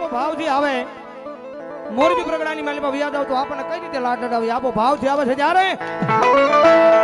આપો ભાવથી આવે. મોરબી પ્રગડાની માલિકા વ્યાજ આવતો આપણને કઈ રીતે લાડ લડાવી આપો ભાવથી આવે છે જ્યારે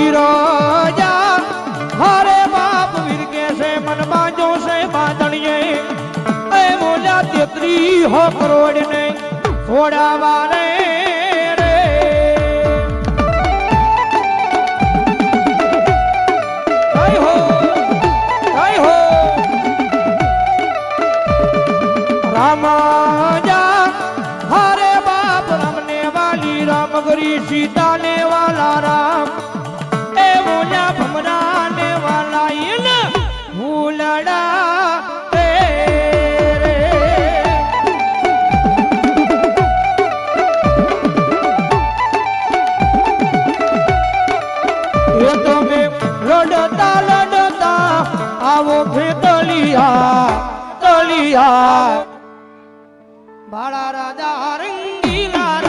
વિરાજા હરે બાપ વીર કે છે, મન બાજો છે બાંધણીએ. એ મોલા તેત્રી હો કરોડ ને છોડાવા રે તલિયા બાળા રાજા રંગીલા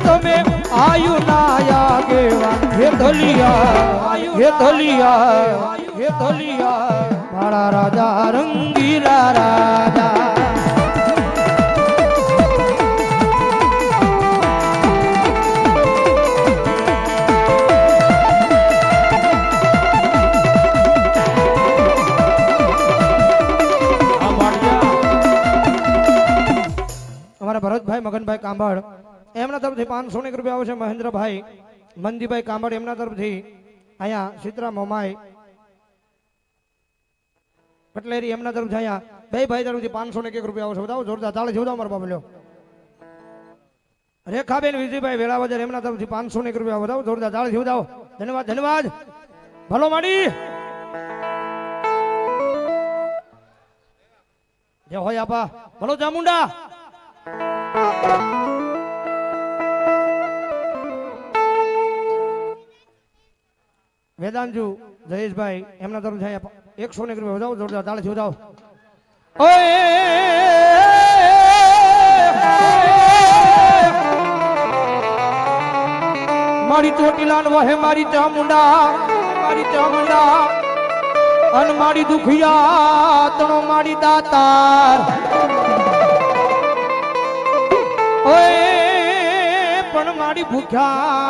તમે આયુ હે ધલિયા હે ધલિયા હે ધલિયા મારા રાજા રંગીલા રાજા. અમારા ભરતભાઈ મગનભાઈ કાંબળ એમના તરફથી પાંચસો એક રૂપિયા આવશે મહેન્દ્રભાઈ. મંદીભાઈ કાંબડ એમના તરફથી અહીંયા સીતરામ મોમાઈ પટલેરી એમના તરફથી અહીંયા બે ભાઈ તરફથી પાંચસો ને એક રૂપિયા આવશે. બતાવો, જોરદાર તાળે જોતા મારા બાબલ્યો રેખાબેન વિજયભાઈ વેળાવદર એમના તરફથી પાંચસો ને એક રૂપિયા બતાવો, જોરદાર તાળે જોરદાર ધન્યવાદ ધન્યવાદ. ભલો માડી. જે હોય આપા. ભલો ચામુંડા વેદાંજુ, જયેશભાઈ, એમના તરફ જાય એકસો ને રૂપિયા વધાવો, જોરદાર તાળે વધાવો. મારી ચોટીલાન વહે, મારી ચામુંડા મારી ચામુંડા અન મારી દુખિયા તણો મારી દાતાર. ઓય, પણ મારી ભૂખ્યા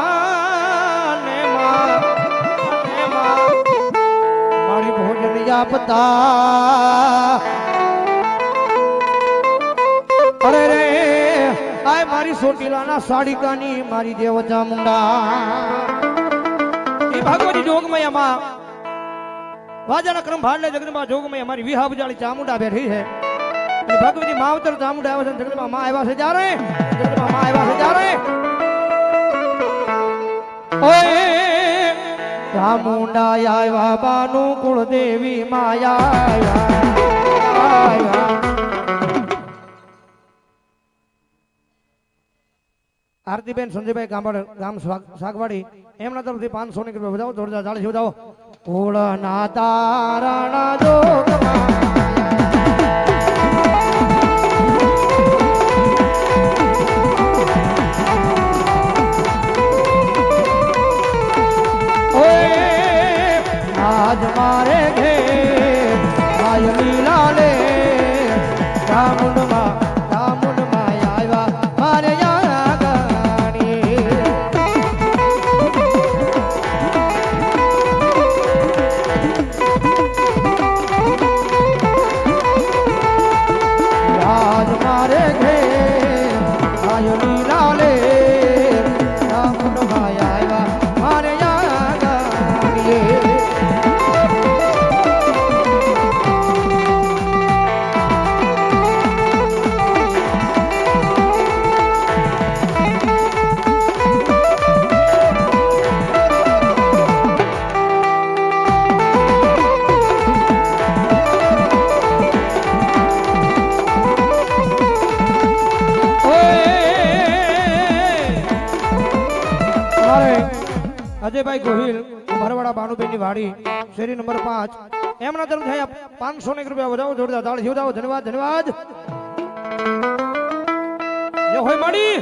ને માં આપતા અરે રે, આય મારી સોટીલાના સાડીકાની, મારી દેવતા મુંડા. એ ભાગવતી જોગમયમાં વાજાના ક્રમ ભાડલે જગદંબા જોગમય મારી વિહા બજાળી ચામુંડા બેઠી છે. ભગવતી માવતર ચામુંડા આવ્યા છે જગદંબા માં આવ્યા છે જ્યારે? જગદંબા માં આવ્યા છે જ્યારે? ઓય રામુંડા આવ્યા બાનુ કુળદેવી માયા આરતીબેન સંજયભાઈ ગામડ ગામ સાગવાડી, એમના તરફથી પાંચસો ની રૂપિયા વધાવો, જોરદાર ચાલીસ વધાવો. કુળના તારણ જો রাম અજયભાઈ ગોહિલ, ભરવાડા બાનુબેનની વાડી, શેરી નંબર પાંચ. એમના તરફ થયા પાંચસો ને રૂપિયા વધાવો, જોરદાર દાળ જીવડાવો ધન્યવાદ ધન્યવાદ. હોય મળી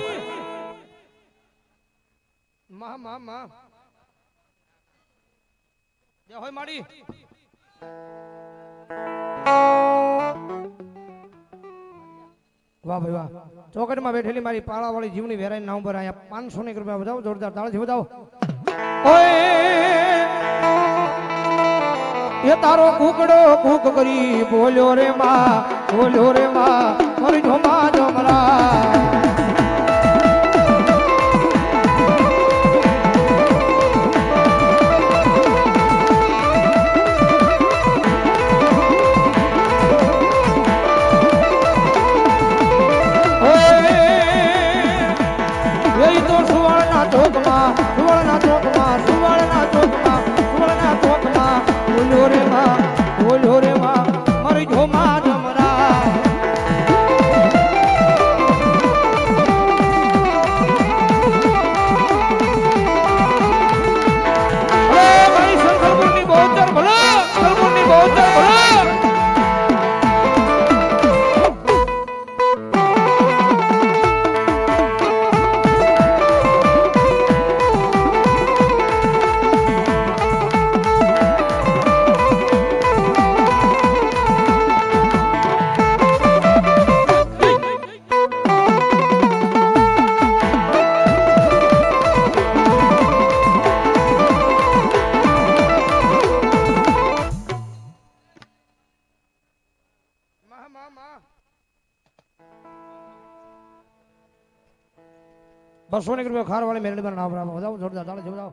વાહ ભાઈ, વાહ. ચોકટમાં બેઠેલી મારી પાળાવાળી જીવની વેરાઈ નામ પર અહીંયા પાંચસો ને રૂપિયા વધાવો, જોરદાર દાળ ઓય એ તારો કુકડો કુક કરી બોલ્યો રે માં બોલ્યો રે માં મારી જોમા જોમરા એ તો સુવર્ણના ચોકમાં સુવર્ણના ચોકમાં સુવર્ણના ચોકમાં સુવર્ણના ચોકમાં. બોલો રે માં, બોલો રે માં મારી જોમા બસો ને રૂપિયા ખાર વાળી મેરડી નામ બરાબર વધાવો જોરદાર બજાવો